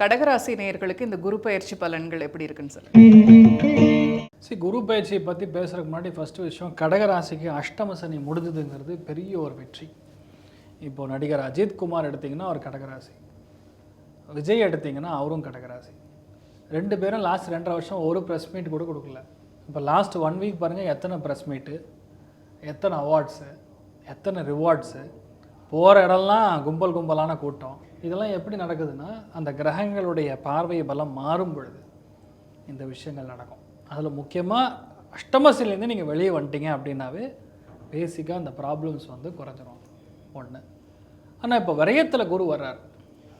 கடகராசி நேயர்களுக்கு இந்த குரு பயிற்சி பலன்கள் எப்படி இருக்குன்னு சொல்லுங்க. சரி குரு பயிற்சியை பற்றி பேசுகிறதுக்கு முன்னாடி ஃபஸ்ட்டு விஷயம் கடகராசிக்கு அஷ்டம சனி முடிஞ்சதுங்கிறது பெரிய ஒரு வெற்றி. இப்போது நடிகர் அஜித் குமார் எடுத்திங்கன்னா அவர் கடகராசி. விஜய் எடுத்திங்கன்னா அவரும் கடகராசி. ரெண்டு பேரும் லாஸ்ட் ரெண்டரை வருஷம் ஒரு ப்ரெஸ் மீட் கூட கொடுக்கல. இப்போ லாஸ்ட் ஒன் வீக் பாருங்கள் எத்தனை ப்ரெஸ் மீட்டு எத்தனை அவார்ட்ஸு எத்தனை ரிவார்ட்ஸு போகிற இடம்லாம் கும்பல் கும்பலான கூட்டம். இதெல்லாம் எப்படி நடக்குதுன்னா அந்த கிரகங்களுடைய பார்வை பலம் மாறும் பொழுது இந்த விஷயங்கள் நடக்கும். அதில் முக்கியமாக அஷ்டமசிலேருந்து நீங்கள் வெளியே வந்துட்டீங்க அப்படின்னாவே பேசிக்காக அந்த ப்ராப்ளம்ஸ் வந்து குறைஞ்சிரும். ஒன்று ஆனால் இப்போ விரயத்தில் குரு வர்றார்.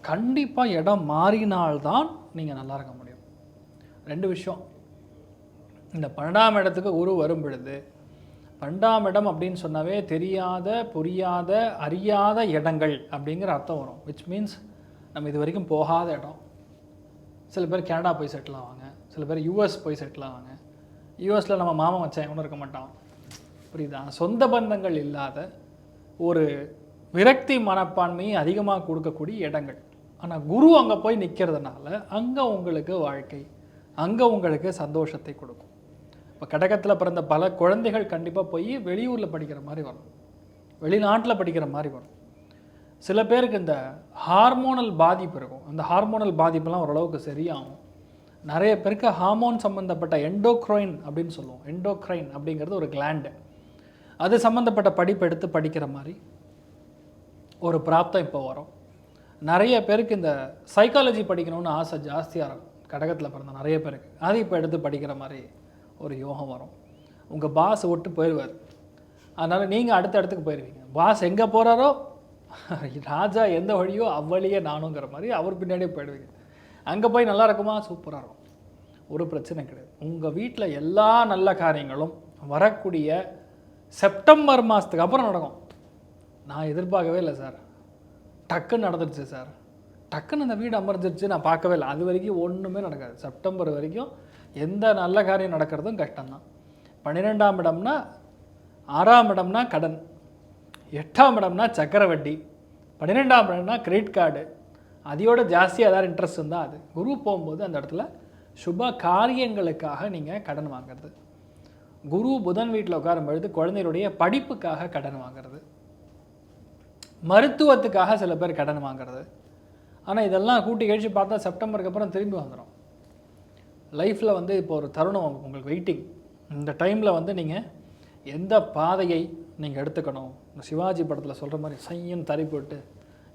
கண்டிப்பாக இடம் மாறினால்தான் நீங்கள் நல்லா இருக்க முடியும். ரெண்டு விஷயம். இந்த பன்னெண்டாம் இடத்துக்கு குரு வரும் பொழுது பன்னெண்டாம் இடம் அப்படின்னு சொன்னாவே தெரியாத புரியாத அறியாத இடங்கள் அப்படிங்கிற அர்த்தம் வரும். விச் மீன்ஸ் நம்ம இது வரைக்கும் போகாத இடம். சில பேர் கனடா போய் செட்டில் ஆவாங்க. சில பேர் யூஎஸ் போய் செட்டில் ஆவாங்க. யூஎஸில் நம்ம மாமன் வச்சேன் எவனும் இருக்க மாட்டான். புரியுதா? சொந்த பந்தங்கள் இல்லாத ஒரு விரக்தி மனப்பான்மையை அதிகமாக கொடுக்கக்கூடிய இடங்கள். ஆனால் குரு அங்கே போய் நிற்கிறதுனால அங்கே உங்களுக்கு வாழ்க்கை அங்கே உங்களுக்கு சந்தோஷத்தை கொடுக்கும். இப்போ கடகத்தில் பிறந்த பல குழந்தைகள் கண்டிப்பாக போய் வெளியூரில் படிக்கிற மாதிரி வரும். வெளிநாட்டில் படிக்கிற மாதிரி வரும். சில பேருக்கு இந்த ஹார்மோனல் பாதிப்பு இருக்கும். அந்த ஹார்மோனல் பாதிப்பெல்லாம் ஓரளவுக்கு சரியாகும். நிறைய பேருக்கு ஹார்மோன் சம்மந்தப்பட்ட எண்டோக்ரைன் அப்படின்னு சொல்லுவோம். எண்டோக்ரைன் அப்படிங்கிறது ஒரு கிளாண்டு அது சம்மந்தப்பட்ட படிப்பு எடுத்து படிக்கிற மாதிரி ஒரு பிராப்தம் இப்போ வரும். நிறைய பேருக்கு இந்த சைக்காலஜி படிக்கணும்னு ஆசை ஜாஸ்தியாக இருக்கும். கடகத்தில் பிறந்த நிறைய பேருக்கு. அது இப்போ எடுத்து படிக்கிற மாதிரி ஒரு யோகம் வரும். உங்கள் பாஸ் விட்டு போயிடுவார் அதனால் நீங்கள் அடுத்த இடத்துக்கு போயிடுவீங்க பாஸ் எங்கே போகிறாரோ ராஜா எந்த வழியோ அவ்வழியே நானுங்கிற மாதிரி அவர் பின்னாடியே போயிடுவீங்க. அங்கே போய் நல்லா இருக்குமா? சூப்பராக இருக்கும். ஒரு பிரச்சனை கிடையாது. உங்கள் வீட்டில் எல்லா நல்ல காரியங்களும் வரக்கூடிய செப்டம்பர் மாதத்துக்கு அப்புறம் நடக்கும். நான் எதிர்பார்க்கவே இல்லை சார் டக்குன்னு நடந்துருச்சு சார் டக்குன்னு அந்த வீடு அமர்ந்துருச்சு நான் பார்க்கவே இல்லை. அது வரைக்கும் ஒன்றுமே நடக்காது. செப்டம்பர் வரைக்கும் எந்த நல்ல காரியம் நடக்கிறதும் கஷ்டம்தான். பன்னிரெண்டாம் இடம்னா ஆறாம் இடம்னா கடன் எட்டாம் இடம்னா சக்கர வட்டி பன்னிரெண்டாம் இடம்னா கிரெடிட் கார்டு. அதையோட ஜாஸ்தியாக ஏதாவது இன்ட்ரெஸ்ட் இருந்தால் அது. குரு போகும்போது அந்த இடத்துல சுப காரியங்களுக்காக நீங்கள் கடன் வாங்குறது. குரு புதன் வீட்டில் உட்காரும் பொழுது குழந்தைகளுடைய படிப்புக்காக கடன் வாங்குறது. மருத்துவத்துக்காக சில பேர் கடன் வாங்குறது. ஆனால் இதெல்லாம் கூட்டி கழிச்சு பார்த்தா செப்டம்பருக்கு அப்புறம் திரும்பி வந்துடும் லைஃப்பில் வந்து இப்போ ஒரு தருணம் உங்களுக்கு வெயிட்டிங். இந்த டைமில் வந்து நீங்கள் எந்த பாதையை நீங்கள் எடுத்துக்கணும்? இந்த சிவாஜி படத்தில் சொல்கிற மாதிரி சையும் தறி போட்டு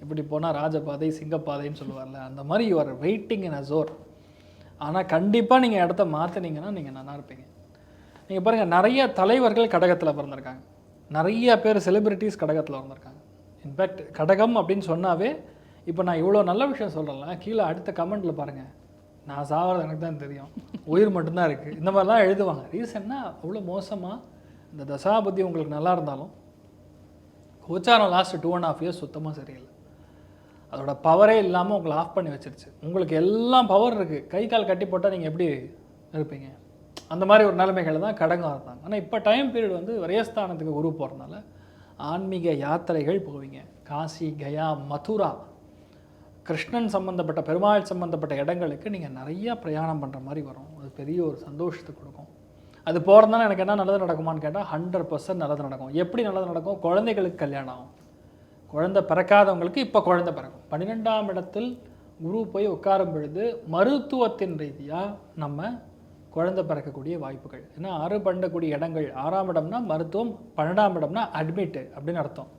இப்படி போனால் ராஜபாதை சிங்கப்பாதைன்னு சொல்லுவார்ல அந்த மாதிரி யுவர் வெயிட்டிங் இன் அசோர் ஆனால் கண்டிப்பாக நீங்கள் இடத்த மாற்றினீங்கன்னா நீங்கள் நல்லா இருப்பீங்க. நீங்கள் பாருங்கள் நிறைய தலைவர்கள் கடகத்தில் பிறந்திருக்காங்க. நிறைய பேர் செலிப்ரிட்டிஸ் கடகத்தில் வந்திருக்காங்க இன்ஃபேக்ட் கடகம் அப்படின்னு சொன்னாவே இப்போ நான் இவ்வளோ நல்ல விஷயம் சொல்கிறேன்ல கீழே அடுத்த கமெண்ட்டில் பாருங்கள் நான் சாகிறது எனக்கு தான் தெரியும். உயிர் மட்டும்தான் இருக்குது இந்த மாதிரிலாம் எழுதுவாங்க. ரீசன்னா அவ்வளோ மோசமாக இந்த தசாபதி உங்களுக்கு நல்லா இருந்தாலும் கோச்சாரம் last two and half years சுத்தமாக சரியில்லை. அதோட பவரே இல்லாமல் உங்களை ஆஃப் பண்ணி வச்சிருச்சு. உங்களுக்கு எல்லாம் பவர் இருக்குது கை கால் கட்டி போட்டால் நீங்கள் எப்படி இருப்பீங்க? அந்த மாதிரி ஒரு நிலைமைகள் தான் கடங்கம் இருந்தாங்க. ஆனால் இப்போ டைம் பீரியட் வந்து விரயஸ்தானத்துக்கு குரு போகிறதுனால ஆன்மீக யாத்திரைகள் போவீங்க. காசி கயா மதுரா கிருஷ்ணன் சம்மந்தப்பட்ட பெருமாள் சம்மந்தப்பட்ட இடங்களுக்கு நீங்கள் நிறைய பிரயாணம் பண்ணுற மாதிரி வரும். அது பெரிய ஒரு சந்தோஷத்தை கொடுக்கும். அது போகிறதுனால எனக்கு என்ன நல்லது நடக்குமான்னு கேட்டால் ஹண்ட்ரட் பர்சன்ட் நல்லது நடக்கும். எப்படி நல்லது நடக்கும்? குழந்தைகளுக்கு கல்யாணம் ஆகும். குழந்தை பிறக்காதவங்களுக்கு இப்போ குழந்தை பிறக்கும். பன்னிரெண்டாம் இடத்தில் குரு போய் உட்காரும் பொழுது மருத்துவத்தின் ரீதியாக நம்ம குழந்தை பிறக்கக்கூடிய வாய்ப்புகள். ஏன்னா ஆறு பண்ணக்கூடிய இடங்கள் ஆறாம் இடம்னா மருத்துவம் பன்னெண்டாம் இடம்னா அட்மிட்டு அப்படின்னு அர்த்தம்.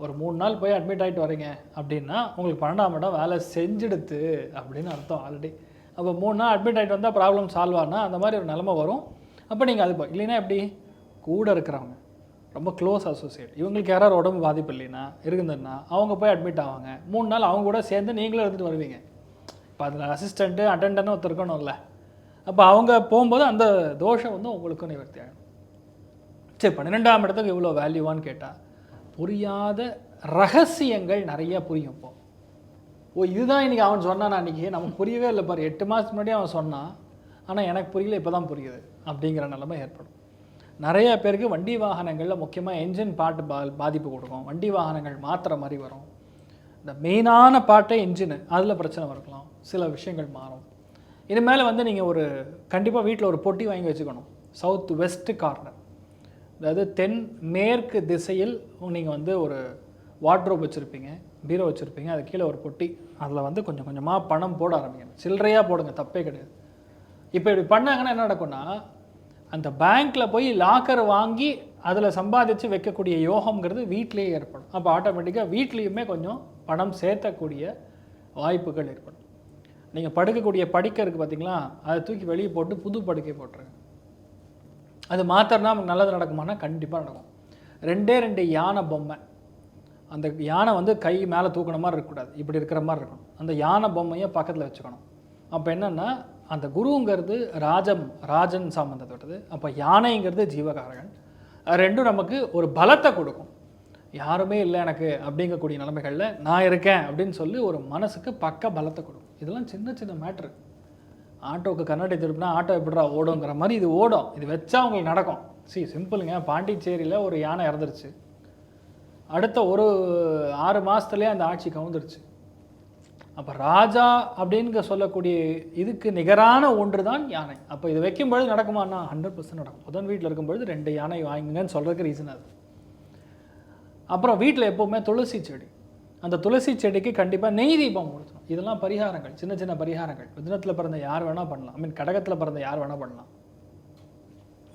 ஒரு மூணு நாள் போய் அட்மிட் ஆகிட்டு வரீங்க அப்படின்னா உங்களுக்கு பன்னெண்டாம் இடம் வேலை செஞ்சுடுத்து அப்படின்னு அர்த்தம் ஆல்ரெடி அப்போ மூணு நாள் அட்மிட் ஆகிட்டு வந்தால் ப்ராப்ளம் சால்வ் ஆனால் அந்த மாதிரி ஒரு நிலமை வரும். அப்போ நீங்கள் அது போய் இல்லைன்னா எப்படி? கூட இருக்கிறவங்க ரொம்ப க்ளோஸ் அசோசியேட் இவங்களுக்கு யாராவது உடம்பு பாதிப்பு இல்லைன்னா இருக்குதுன்னா அவங்க போய் அட்மிட் ஆவாங்க. மூணு நாள் அவங்க கூட சேர்ந்து நீங்களும் எடுத்துகிட்டு வருவீங்க. இப்போ அதில் அசிஸ்டண்ட்டு அட்டெண்டன்னு ஒருத்தர் இருக்கணும்ல. அப்போ அவங்க போகும்போது அந்த தோஷம் வந்து உங்களுக்கும் நிவர்த்தி ஆகிடும் சரி பன்னிரெண்டாம் இடத்துக்கு இவ்வளோ வேல்யூவான்னு கேட்டால் புரியாத ரகசியங்கள் நிறைய புரியும் இப்போ. ஓ இதுதான் இன்னைக்கு அவன் சொன்னான் அன்றைக்கி நமக்கு புரியவே இல்லை பாரு. எட்டு மாதத்துக்கு முன்னாடி அவன் சொன்னான். ஆனால் எனக்கு புரியல இப்போ தான் புரியுது அப்படிங்கிற நிலைமை ஏற்படும். நிறைய பேருக்கு வண்டி வாகனங்களில் முக்கியமாக என்ஜின் பாட்டு பா பாதிப்பு கொடுக்கும். வண்டி வாகனங்கள் மாற்றுற மாதிரி வரும். இந்த மெயினான பாட்டே இன்ஜினு அதில் பிரச்சனை இருக்கலாம் சில விஷயங்கள் மாறும். இனிமேல் வந்து நீங்கள் ஒரு கண்டிப்பாக வீட்டில் ஒரு பொட்டி வாங்கி வச்சுக்கணும். சவுத் வெஸ்ட் கார்னர் அதாவது தென் மேற்கு திசையில் நீங்கள் வந்து ஒரு வாட்ரோப் வச்சுருப்பீங்க பீரோ வச்சுருப்பீங்க அது கீழே ஒரு பொட்டி அதில் வந்து கொஞ்சம் கொஞ்சமாக பணம் போட ஆரம்பிங்க சில்லறையாக போடுங்க தப்பே கிடையாது. இப்போ இப்படி பண்ணாங்கன்னா என்ன நடக்கும்னா அந்த பேங்க்கில் போய் லாக்கர் வாங்கி அதில் சம்பாதிச்சு வைக்கக்கூடிய யோகம்ங்கிறது வீட்லேயே ஏற்படும். அப்போ ஆட்டோமேட்டிக்காக வீட்லேயுமே கொஞ்சம் பணம் சேர்த்தக்கூடிய வாய்ப்புகள் ஏற்படும். நீங்கள் படுக்கக்கூடிய படுக்கை இருக்குது பார்த்தீங்களா அதை தூக்கி வெளியே போட்டு புது படுக்கை போட்டுருங்க. அது மாத்திரனா நமக்கு நல்லது நடக்குமானா கண்டிப்பாக நடக்கும். ரெண்டே ரெண்டு யானை பொம்மை. அந்த யானை வந்து கை மேலே தூக்கின மாதிரி இருக்கக்கூடாது. இப்படி இருக்கிற மாதிரி இருக்கணும். அந்த யானை பொம்மையை பக்கத்தில் வச்சுக்கணும். அப்போ என்னென்னா அந்த குருங்கிறது ராஜம் ராஜன் சம்மந்தப்பட்டது அப்போ யானைங்கிறது ஜீவகாரகன். ரெண்டும் நமக்கு ஒரு பலத்தை கொடுக்கும். யாருமே இல்லை எனக்கு அப்படிங்கக்கூடிய நிலைமைகளில் நான் இருக்கேன் அப்படின்னு சொல்லி ஒரு மனசுக்கு பக்க பலத்தை கொடுக்கும். இதெல்லாம் சின்ன சின்ன மேட்ரு. ஆட்டோவுக்கு கண்ணாடி திருப்பினா ஆட்டோ எப்படிடா ஓடுங்கிற மாதிரி இது ஓடும். இது வச்சா உங்களுக்கு நடக்கும். சி சிம்பிளுங்க பாண்டிச்சேரியில் ஒரு யானை இறந்துருச்சு. அடுத்த ஒரு ஆறு மாதத்துலேயே அந்த ஆட்சி கவுந்துருச்சு. அப்போ ராஜா அப்படின்னு சொல்லக்கூடிய இதுக்கு நிகரான ஒன்று தான் யானை. அப்போ இது வைக்கும்பொழுது நடக்குமாண்ணா ஹண்ட்ரட் பர்சன்ட் நடக்கும். புதன் வீட்டில் இருக்கும்பொழுது ரெண்டு யானை வாங்குங்கன்னு சொல்கிறதுக்கு ரீசன் அது. அப்புறம் வீட்டில் எப்போவுமே துளசி செடி. அந்த துளசி செடிக்கு கண்டிப்பாக நெய் தீபம் கொடுத்தணும் இதெல்லாம் பரிகாரங்கள் சின்ன சின்ன பரிகாரங்கள். மிதுனத்தில் பிறந்த யார் வேணால் பண்ணலாம். ஐ மீன் கடகத்தில் பிறந்த யார் வேணால் பண்ணலாம்.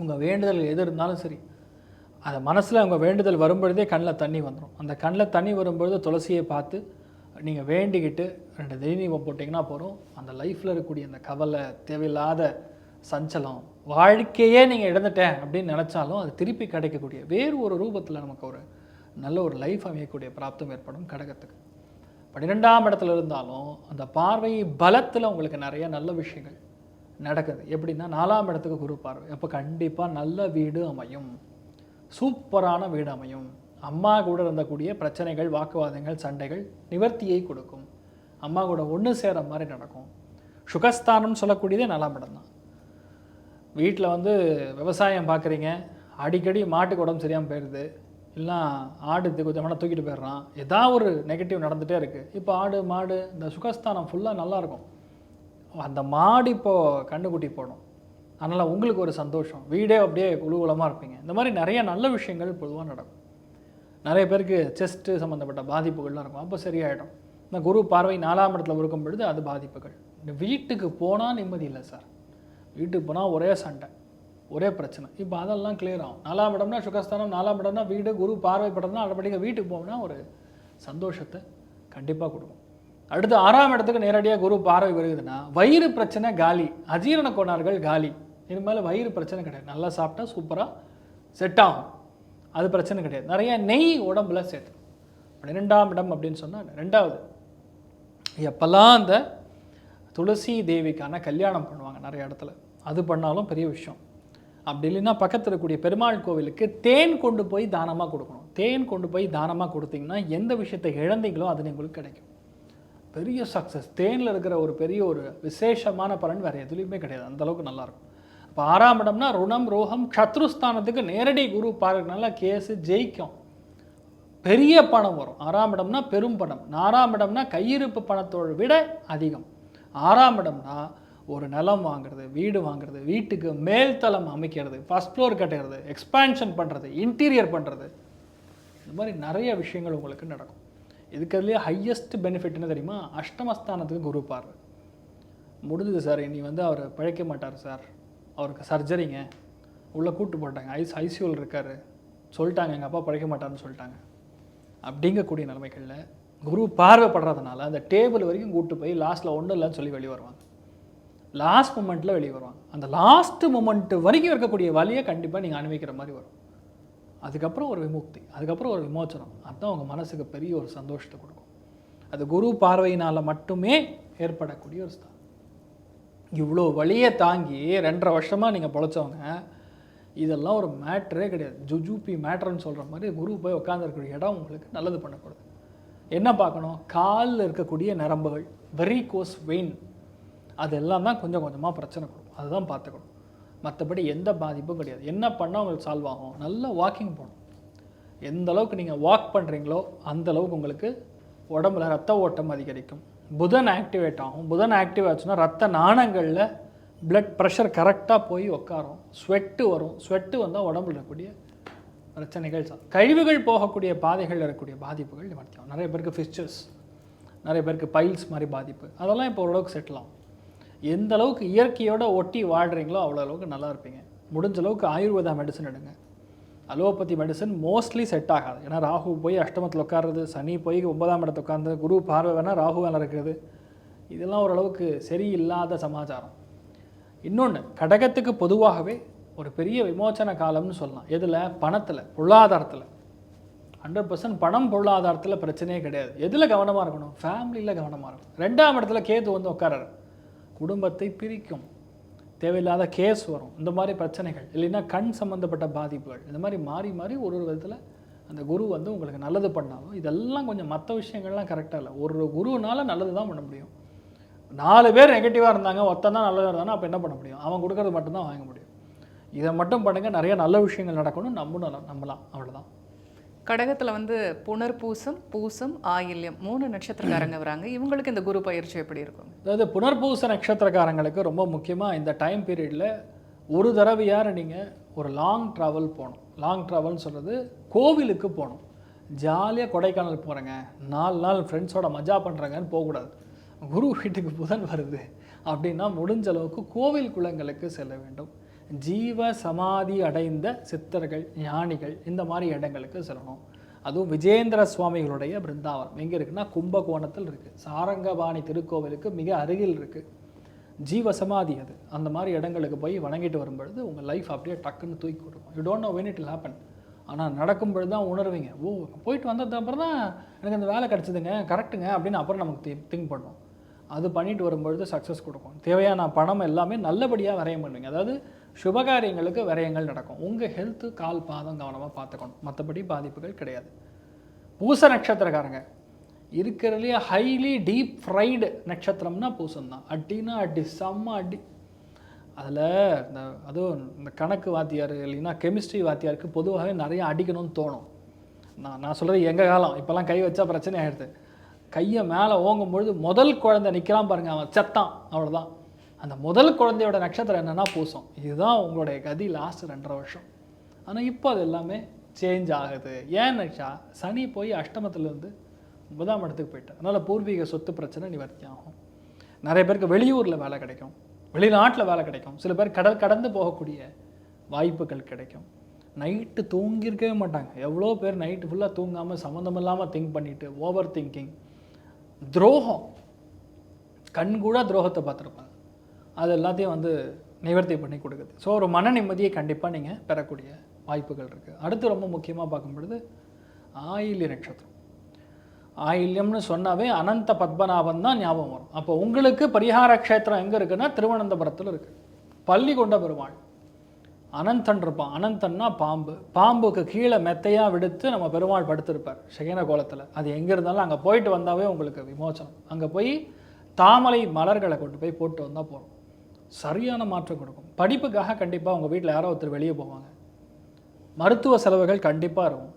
உங்கள் வேண்டுதல் எது இருந்தாலும் சரி அதை மனசில் உங்கள் வேண்டுதல் வரும்பொழுதே கண்ணில் தண்ணி வந்துடும் அந்த கண்ணில் தண்ணி வரும்பொழுது துளசியை பார்த்து நீங்கள் வேண்டிக்கிட்டு ரெண்டு தெய்வீகம் போட்டிங்கன்னா போகிறோம் அந்த லைஃப்பில் இருக்கக்கூடிய அந்த கவலை தேவையில்லாத சஞ்சலம் வாழ்க்கையே நீங்கள் இழந்துட்டேன் அப்படின்னு நினச்சாலும் அது திருப்பி கிடைக்கக்கூடிய வேறு ஒரு ரூபத்தில் நமக்கு ஒரு நல்ல ஒரு லைஃப் அமையக்கூடிய பிராப்தம் ஏற்படும் கடகத்துக்கு. பன்னிரெண்டாம் இடத்துல இருந்தாலும் அந்த பார்வை பலத்தில் உங்களுக்கு நிறைய நல்ல விஷயங்கள் நடக்குது. எப்படின்னா நாலாம் இடத்துக்கு குரு பார்வை. அப்போ கண்டிப்பாக நல்ல வீடு அமையும். சூப்பரான வீடு அமையும். அம்மா கூட இருந்தக்கூடிய பிரச்சனைகள் வாக்குவாதங்கள் சண்டைகள் நிவர்த்தியை கொடுக்கும். அம்மா கூட ஒன்று சேர மாதிரி நடக்கும். சுகஸ்தானம்னு சொல்லக்கூடியதே நாலாம் இடம் தான் வீட்டில் வந்து விவசாயம் பார்க்குறீங்க அடிக்கடி மாட்டுக்கு உடம்பு சரியாமல் போயிடுது இல்லை ஆடு கொஞ்சமான தூக்கிட்டு போயிடுறான். ஏதாவது ஒரு நெகட்டிவ் நடந்துகிட்டே இருக்குது இப்போ ஆடு மாடு இந்த சுகஸ்தானம் ஃபுல்லாக நல்லாயிருக்கும் அந்த மாடு இப்போது கண்ணுக்குட்டி போடும். அதனால் உங்களுக்கு ஒரு சந்தோஷம். வீடே அப்படியே குழுகுலமாக இருப்பீங்க. இந்த மாதிரி நிறைய நல்ல விஷயங்கள் பொதுவாக நடக்கும். நிறைய பேருக்கு செஸ்ட்டு சம்மந்தப்பட்ட பாதிப்புகள்லாம் இருக்கும். அப்போ சரியாயிடும். இந்த குரு பார்வை நாலாம் இடத்துல இருக்கும் பொழுது அது பாதிப்புகள். இந்த வீட்டுக்கு போனால் நிம்மதி இல்லை சார். வீட்டுக்கு போனால் ஒரே சண்டை. ஒரே பிரச்சனை. இப்போ அதெல்லாம் கிளியர் ஆகும். நாலாம் இடம்னா சுகஸ்தானம் நாலாம் இடம்னா வீடு குரு பார்வை படம்னா ஆட்டோமேட்டிக்காக வீட்டுக்கு போகணும்னா ஒரு சந்தோஷத்தை கண்டிப்பாக கொடுக்கும். அடுத்து ஆறாம் இடத்துக்கு நேரடியாக குரு பார்வை வருகுதுன்னா வயிறு பிரச்சனை காலி. அஜீரண கோணார்கள் காலி. இனிமேல் வயிறு பிரச்சனை கிடையாது. நல்லா சாப்பிட்டா சூப்பராக செட் ஆகும். அது பிரச்சனை கிடையாது. நிறைய நெய் உடம்புல சேர்த்து. பன்னிரெண்டாம் இடம் அப்படின்னு சொன்னால் ரெண்டாவது எப்போல்லாம் அந்த துளசி தேவிக்கான கல்யாணம் பண்ணுவாங்க நிறைய இடத்துல. அது பண்ணாலும் பெரிய விஷயம். அப்படி இல்லைன்னா பக்கத்தில் இருக்கக்கூடிய பெருமாள் கோவிலுக்கு தேன் கொண்டு போய் தானமாக கொடுக்கணும். தேன் கொண்டு போய் தானமாக கொடுத்தீங்கன்னா எந்த விஷயத்தை இழந்தீங்களோ அது உங்களுக்கு கிடைக்கும். பெரிய சக்ஸஸ் தேனில் இருக்கிற ஒரு பெரிய ஒரு விசேஷமான பலன் வேறு எதுலேயுமே கிடையாது. அந்தளவுக்கு நல்லாயிருக்கும். இப்போ ஆறாம் இடம்னா ருணம் ரோகம் சத்ருஸ்தானத்துக்கு நேரடி குரு பார்க்கறதுனால கேஸு ஜெயிக்கும். பெரிய பணம் வரும். ஆறாம் இடம்னா பெரும் பணம். ஆறாம் இடம்னா கையிருப்பு பணத்தோடு விட அதிகம். ஆறாம் இடம்னா ஒரு நிலம் வாங்குறது வீடு வாங்குறது வீட்டுக்கு மேல்தளம் அமைக்கிறது ஃபஸ்ட் ஃப்ளோர் கட்டுறது எக்ஸ்பேன்ஷன் பண்ணுறது இன்டீரியர் பண்ணுறது இந்த மாதிரி நிறைய விஷயங்கள் உங்களுக்கு நடக்கும். இதுக்கிறதுலேயே ஹையஸ்ட் பெனிஃபிட் என்ன தெரியுமா? அஷ்டமஸ்தானத்துக்கு குரு பார். முடிஞ்சது சார் இனி வந்து அவர் பிழைக்க மாட்டார் சார் அவருக்கு சர்ஜரிங்க உள்ளே கூட்டு போட்டாங்க. ஐஸ் ஐசியூவில் இருக்கார். சொல்லிட்டாங்க. எங்கள் அப்பா பிழைக்க மாட்டார்னு சொல்லிட்டாங்க. அப்படிங்கக்கூடிய நிலைமைகளில் குரு பார்வைப்படுறதுனால அந்த டேபிள் வரைக்கும் கூட்டு போய் லாஸ்ட்டில் ஒன்றும் இல்லைன்னு சொல்லி வெளியே வருவாங்க. லாஸ்ட் மூமெண்ட்டில் வெளியே வருவாங்க. அந்த லாஸ்ட் மூமெண்ட் வரைக்கும் இருக்கக்கூடிய வழியை கண்டிப்பாக நீங்கள் அனுபவிக்கிற மாதிரி வரும். அதுக்கப்புறம் ஒரு விமுக்தி அதுக்கப்புறம் ஒரு விமோச்சனம். அதுதான் உங்கள் மனசுக்கு பெரிய ஒரு சந்தோஷத்தை கொடுக்கும். அது குரு பார்வையினால் மட்டுமே ஏற்படக்கூடிய ஒரு ஸ்தான் இவ்வளோ வழியை தாங்கி ரெண்டரை வருஷமாக நீங்கள் பொழைச்சவங்க இதெல்லாம் ஒரு மேட்ரே கிடையாது. ஜுஜூபி மேட்ருன்னு சொல்கிற மாதிரி குரு போய் உட்காந்துருக்கிற இடம் உங்களுக்கு நல்லது பண்ணக்கூடாது என்ன பார்க்கணும்? காலில் இருக்கக்கூடிய நரம்புகள் வெரிகோஸ் வெயின் அதெல்லாம் தான் கொஞ்சம் கொஞ்சமாக பிரச்சனை கொடுக்கும். அதுதான் பார்த்துக்கணும். மற்றபடி எந்த பாதிப்பும் கிடையாது. என்ன பண்ணால் உங்களுக்கு சால்வ் ஆகும்? நல்லா வாக்கிங் போகணும். எந்த அளவுக்கு நீங்கள் வாக் பண்ணுறீங்களோ அந்த அளவுக்கு உங்களுக்கு உடம்புல ரத்த ஓட்டம் அதிகரிக்கும். புதன் ஆக்டிவேட் ஆகும். புதன் ஆக்டிவ் ஆச்சுன்னா ரத்த நாணங்களில் பிளட் ப்ரெஷர் கரெக்டாக போய் உட்காரும் ஸ்வெட்டு வரும். ஸ்வெட்டு வந்தால் உடம்புல இருக்கக்கூடிய பிரச்சனைகள் சா- கழிவுகள் போகக்கூடிய பாதைகள் இருக்கக்கூடிய பாதிப்புகள் நிவர்த்தியும் நிறைய பேருக்கு ஃபிஸ்டர்ஸ் நிறைய பேருக்கு பைல்ஸ் மாதிரி பாதிப்பு. அதெல்லாம் இப்போ ஓரளவுக்கு செட்டில் ஆகும். எந்த அளவுக்கு இயற்கையோட ஒட்டி வாழ்கிறீங்களோ அவ்வளோ அளவுக்கு நல்லா இருப்பீங்க. முடிஞ்ச அளவுக்கு ஆயுர்வேதா மெடிசன் எடுங்க. அலோபதி மெடிசன் மோஸ்ட்லி செட் ஆகாது. ஏன்னா ராகு போய் அஷ்டமத்தில் உட்காருறது சனி போய் ஒன்பதாம் இடத்து உட்காந்து குரு பார்வை வேணால் ராகு வேலை இருக்கிறது. இதெல்லாம் ஓரளவுக்கு சரியில்லாத சமாச்சாரம். இன்னொன்று கடகத்துக்கு பொதுவாகவே ஒரு பெரிய விமோச்சன காலம்னு சொல்லலாம். எதில்? பணத்தில் பொருளாதாரத்தில். ஹண்ட்ரட் பர்சன்ட் பணம் பொருளாதாரத்தில் பிரச்சனையே கிடையாது. எதில் கவனமாக இருக்கணும்? ஃபேமிலியில் கவனமாக இருக்கணும். ரெண்டாம் இடத்துல கேது வந்து உட்காராரு குடும்பத்தை பிரிக்கும். தேவையில்லாத கேஸ் வரும். இந்த மாதிரி பிரச்சனைகள். இல்லைன்னா கண் சம்மந்தப்பட்ட பாதிப்புகள். இந்த மாதிரி மாறி மாறி ஒரு ஒரு விதத்தில் அந்த குரு வந்து உங்களுக்கு நல்லது பண்ணாலும் இதெல்லாம் கொஞ்சம் மற்ற விஷயங்கள்லாம் கரெக்டாக இல்லை. ஒரு குருனால நல்லது தான் பண்ண முடியும். நாலு பேர் நெகட்டிவாக இருந்தாங்க ஒத்தன் தான் நல்லதாக இருந்தானா அப்போ என்ன பண்ண முடியும்? அவன் கொடுக்கறது மட்டும்தான் வாங்க முடியும். இதை மட்டும் பண்ணுங்கள் நிறைய நல்ல விஷயங்கள் நடக்கணும் நம்பணும் நம்பலாம். அவ்வளோதான் கடகத்தில் வந்து புனர்பூசம் பூசம் ஆயில்யம் மூணு நட்சத்திரக்காரங்க வராங்க. இவங்களுக்கு இந்த குரு பயிற்சி எப்படி இருக்கும்? அதாவது புனர்பூச நட்சத்திரக்காரங்களுக்கு ரொம்ப முக்கியமாக இந்த டைம் பீரியடில் ஒரு தடவையார் நீங்கள் ஒரு லாங் ட்ராவல் போகணும். லாங் ட்ராவல்னு சொல்கிறது கோவிலுக்கு போகணும். ஜாலியாக கொடைக்கானல் போகிறேங்க நாலு நாள் ஃப்ரெண்ட்ஸோட மஜா பண்ணுறாங்கன்னு போகக்கூடாது. குரு வீட்டுக்கு புதன் வருது அப்படின்னா முடிஞ்ச அளவுக்கு கோவில் குளங்களுக்கு செல்ல வேண்டும். ஜீவ சமாதி அடைந்த சித்தர்கள் ஞானிகள் இந்த மாதிரி இடங்களுக்கு செல்லணும். அதுவும் விஜேந்திர சுவாமிகளுடைய பிருந்தாவனம். எங்கே இருக்குன்னா கும்பகோணத்தில் இருக்குது சாரங்கபாணி திருக்கோவிலுக்கு மிக அருகில் இருக்குது ஜீவ சமாதி அது. அந்த மாதிரி இடங்களுக்கு போய் வணங்கிட்டு வரும்பொழுது உங்கள் லைஃப் அப்படியே டக்குன்னு தூக்கி கொடுக்கும். You don't know when it'll happen ஆனால் நடக்கும்பொழுது தான் உணர்வீங்க. ஓ போயிட்டு வந்தது அப்புறம் தான் எனக்கு அந்த வேலை கிடச்சிதுங்க கரெக்ட்டுங்க அப்படின்னு அப்புறம் நமக்கு திங்க் பண்ணுவோம் அது பண்ணிட்டு வரும்பொழுது சக்ஸஸ் கொடுக்கும். தேவையான பணம் எல்லாமே நல்லபடியாக வரைய பண்ணுவீங்க. அதாவது சுபகாரியங்களுக்கு விரயங்கள் நடக்கும். உங்கள் ஹெல்த்து கால் பாதம் கவனமாக பார்த்துக்கணும். மற்றபடி பாதிப்புகள் கிடையாது. பூச நட்சத்திரக்காரங்க இருக்கிறதுலையே ஹைலி டீப் ஃப்ரைடு நட்சத்திரம்னா பூசம் தான் அடினா அடி செம்ம அடி. அதில் இந்த அதுவும் இந்த கணக்கு வாத்தியார் இல்லைன்னா கெமிஸ்ட்ரி வாத்தியாருக்கு பொதுவாகவே நிறைய அடிக்கணும்னு தோணும். நான் நான் சொல்கிறது எங்கள் காலம். இப்போல்லாம் கை வச்சா பிரச்சனை ஆகிடுது கையை மேலே ஓங்கும் பொழுது முதல் குழந்தை நிற்கிறான் பாருங்கள் அவன். செத்தான். அவ்வளோதான் அந்த முதல் குழந்தையோட நட்சத்திரம் என்னென்னா பூசம். இதுதான் உங்களுடைய கதி லாஸ்ட் ரெண்டரை வருஷம். ஆனால் இப்போ அது எல்லாமே சேஞ்ச் ஆகுது. ஏன்னுச்சா சனி போய் அஷ்டமத்துலேருந்து ஒன்பதாம் இடத்துக்கு போயிட்டேன் அதனால் பூர்வீக சொத்து பிரச்சனை நிவர்த்தி ஆகும். நிறைய பேருக்கு வெளியூரில் வேலை கிடைக்கும். வெளிநாட்டில் வேலை கிடைக்கும். சில பேர் கடல் கடந்து போகக்கூடிய வாய்ப்புகள் கிடைக்கும். நைட்டு தூங்கியிருக்கவே மாட்டாங்க. எவ்வளோ பேர் நைட்டு ஃபுல்லாக தூங்காமல் சம்மந்தம் இல்லாமல் திங்க் பண்ணிட்டு ஓவர் திங்கிங் துரோகம். கண் கூட துரோகத்தை பார்த்துருப்பாங்க. அது எல்லாத்தையும் வந்து நிவர்த்தி பண்ணி கொடுக்குது. ஸோ ஒரு மன நிம்மதியை கண்டிப்பாக நீங்கள் பெறக்கூடிய வாய்ப்புகள் இருக்குது அடுத்து ரொம்ப முக்கியமாக பார்க்கும்பொழுது ஆயில்ய நட்சத்திரம். ஆயில்யம்னு சொன்னாவே அனந்த பத்மநாபன் தான் ஞாபகம் வரும். அப்போ உங்களுக்கு பரிகார க்ஷேத்திரம் எங்கே இருக்குன்னா திருவனந்தபுரத்தில் இருக்குது பள்ளி கொண்ட பெருமாள். அனந்தன் இருப்பான். அனந்தன்னா பாம்பு. பாம்புக்கு கீழே மெத்தையாக விடுத்து நம்ம பெருமாள் படுத்திருப்பார் சகன கோலத்தில். அது எங்கே இருந்தாலும் அங்கே போயிட்டு வந்தாவே உங்களுக்கு விமோசனம். அங்கே போய் தாமரை மலர்களை கொண்டு போய் போட்டு வந்தால் போகிறோம் சரியான மாற்றம் கொடுக்கும். படிப்புக்காக கண்டிப்பாக உங்கள் வீட்டில் யாரோ ஒருத்தர் வெளியே போவாங்க. மருத்துவ செலவுகள் கண்டிப்பாக இருக்கும்.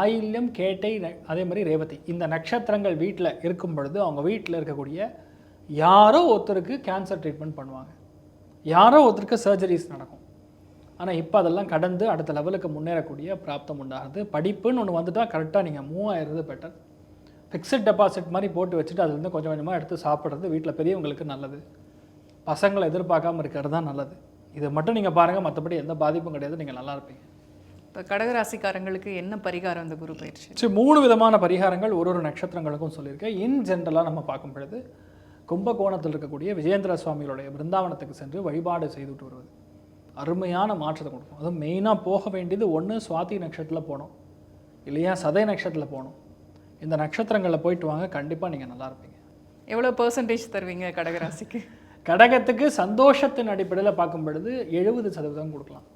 ஆயில்யம் கேட்டை அதே மாதிரி ரேவதி. இந்த நட்சத்திரங்கள் வீட்டில் இருக்கும் பொழுது அவங்க வீட்டில் இருக்கக்கூடிய யாரோ ஒருத்தருக்கு கேன்சர் ட்ரீட்மெண்ட் பண்ணுவாங்க. யாரோ ஒருத்தருக்கு சர்ஜரிஸ் நடக்கும். ஆனால் இப்போ அதெல்லாம் கடந்து அடுத்த லெவலுக்கு முன்னேறக்கூடிய பிராப்தம் உண்டாகுது. படிப்புன்னு ஒன்று வந்துட்டால் கரெக்டாக நீங்கள் மூவ் ஆயிடுறது பெட்டர் ஃபிக்ஸட் டெபாசிட் மாதிரி போட்டு வச்சுட்டு அதுலேருந்து கொஞ்சம் கொஞ்சமாக எடுத்து சாப்பிட்றது வீட்டில் பெரியவங்களுக்கு நல்லது. பசங்களை எதிர்பார்க்காம இருக்கிறது தான் நல்லது. இதை மட்டும் நீங்கள் பாருங்கள் மற்றபடி எந்த பாதிப்பும் கிடையாது. நீங்கள் நல்லா இருப்பீங்க. இப்போ கடகராசிக்காரங்களுக்கு என்ன பரிகாரம் இந்த குரு பயிற்சி? சரி மூணு விதமான பரிகாரங்கள் ஒரு ஒரு நட்சத்திரங்களுக்கும் சொல்லியிருக்கேன். இன் ஜென்ரலாக நம்ம பார்க்கும் பொழுது கும்பகோணத்தில் இருக்கக்கூடிய விஜேந்திர சுவாமிகளுடைய பிருந்தாவனத்துக்கு சென்று வழிபாடு செய்துட்டு வருவது. அருமையான மாற்றத்தை கொடுக்கும். அதுவும் மெயினாக போக வேண்டியது ஒன்று சுவாதி நட்சத்திரத்தில் போகணும். இல்லையா சதை நட்சத்திரத்தில் போகணும். இந்த நட்சத்திரங்களில் போயிட்டு வாங்க கண்டிப்பாக நீங்கள் நல்லா இருப்பீங்க. எவ்வளோ பர்சன்டேஜ் தருவீங்க கடகராசிக்கு? கடகத்துக்கு சந்தோஷத்தின் அடிப்படையில் பார்க்கும் பொழுது எழுபது சதவீதம் கொடுக்கலாம்.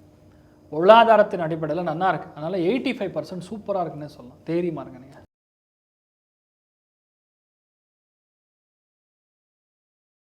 பொருளாதாரத்தின் அடிப்படையில் நல்லா இருக்குது அதனால் எயிட்டி ஃபைவ் பர்சன்ட் சூப்பராக இருக்குன்னே சொல்லலாம். தேரி மாறுங்க